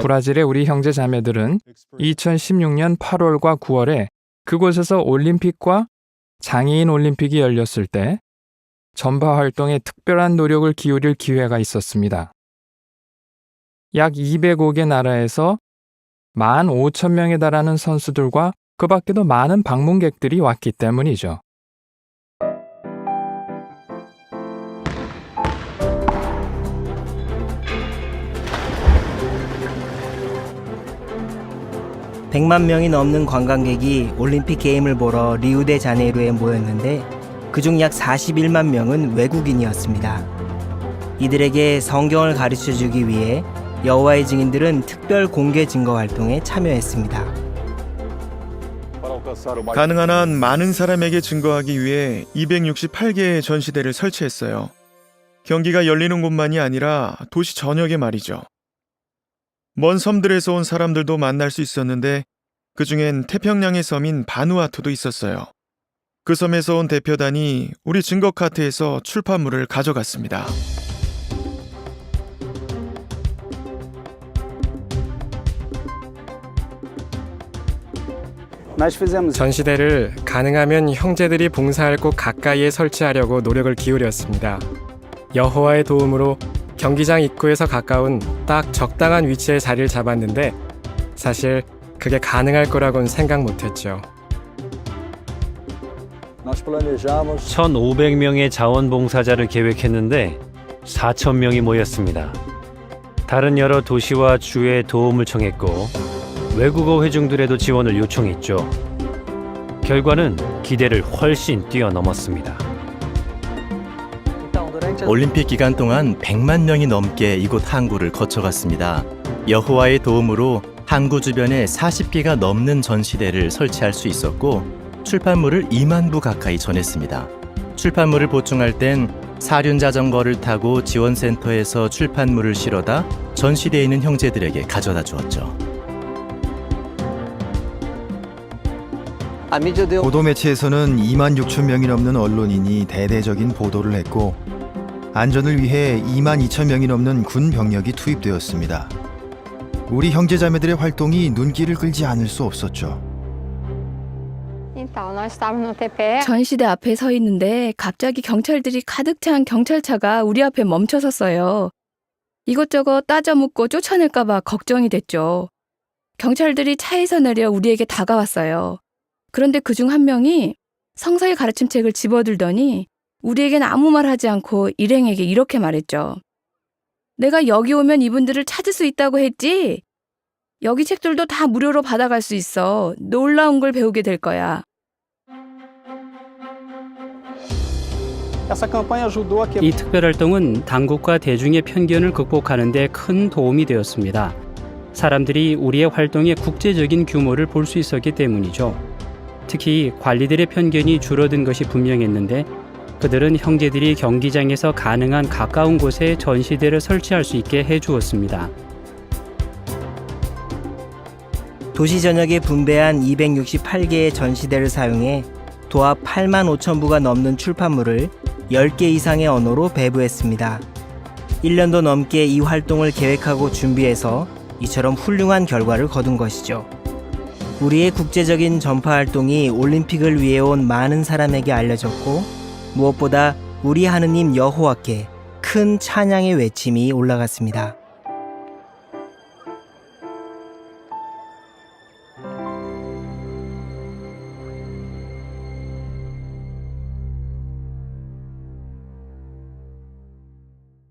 브라질의 우리 형제 자매들은 2016년 8월과 9월에 그곳에서 올림픽과 장애인 올림픽이 열렸을 때 전파 활동에 특별한 노력을 기울일 기회가 있었습니다. 약 205개 나라에서 1만 5천 명에 달하는 선수들과 그 밖에도 많은 방문객들이 왔기 때문이죠. 백만 명이 넘는 관광객이 올림픽 게임을 보러 리우데 자네이루에 모였는데 그중 약 41만 명은 외국인이었습니다. 이들에게 성경을 가르쳐 주기 위해 여호와의 증인들은 특별 공개 증거 활동에 참여했습니다. 가능한 한 많은 사람에게 증거하기 위해 268개의 전시대를 설치했어요. 경기가 열리는 곳만이 아니라 도시 전역에 말이죠. 먼 섬들에서 온 사람들도 만날 수 있었는데 그 중엔 태평양의 섬인 바누아투도 있었어요. 그 섬에서 온 대표단이 우리 증거 카트에서 출판물을 가져갔습니다. 전시대를 가능하면 형제들이 봉사할 곳 가까이에 설치하려고 노력을 기울였습니다. 여호와의 도움으로 경기장 입구에서 가까운 딱 적당한 위치에 자리를 잡았는데 사실 그게 가능할 거라고는 생각 못했죠. 1,500명의 자원봉사자를 계획했는데 4,000명이 모였습니다. 다른 여러 도시와 주의 도움을 청했고 외국어 회중들에도 지원을 요청했죠. 결과는 기대를 훨씬 뛰어넘었습니다. 올림픽 기간 동안 100만 명이 넘게 이곳 항구를 거쳐갔습니다. 여호와의 도움으로 항구 주변에 40개가 넘는 전시대를 설치할 수 있었고 출판물을 2만 부 가까이 전했습니다. 출판물을 보충할 땐 사륜 자전거를 타고 지원센터에서 출판물을 실어다 전시대에 있는 형제들에게 가져다 주었죠. 보도 매체에서는 2만 6천 명이 넘는 언론인이 대대적인 보도를 했고 안전을 위해 2만 2천 명이 넘는 군 병력이 투입되었습니다. 우리 형제자매들의 활동이 눈길을 끌지 않을 수 없었죠. 전시대 앞에 서 있는데 갑자기 경찰들이 가득 찬 경찰차가 우리 앞에 멈춰 섰어요. 이것저것 따져 묻고 쫓아낼까봐 걱정이 됐죠. 경찰들이 차에서 내려 우리에게 다가왔어요. 그런데 그 중 한 명이 성서의 가르침 책을 집어들더니 우리에겐 아무 말 하지 않고 일행에게 이렇게 말했죠. 내가 여기 오면 이분들을 찾을 수 있다고 했지? 여기 책들도 다 무료로 받아갈 수 있어. 놀라운 걸 배우게 될 거야. 이 특별활동은 당국과 대중의 편견을 극복하는 데 큰 도움이 되었습니다. 사람들이 우리의 활동의 국제적인 규모를 볼 수 있었기 때문이죠. 특히 관리들의 편견이 줄어든 것이 분명했는데 그들은 형제들이 경기장에서 가능한 가까운 곳에 전시대를 설치할 수 있게 해주었습니다. 도시 전역에 분배한 268개의 전시대를 사용해 도합 8만 5천 부가 넘는 출판물을 10개 이상의 언어로 배부했습니다. 1년도 넘게 이 활동을 계획하고 준비해서 이처럼 훌륭한 결과를 거둔 것이죠. 우리의 국제적인 전파 활동이 올림픽을 위해 온 많은 사람에게 알려졌고 무엇보다 우리 하느님 여호와께 큰 찬양의 외침이 올라갔습니다.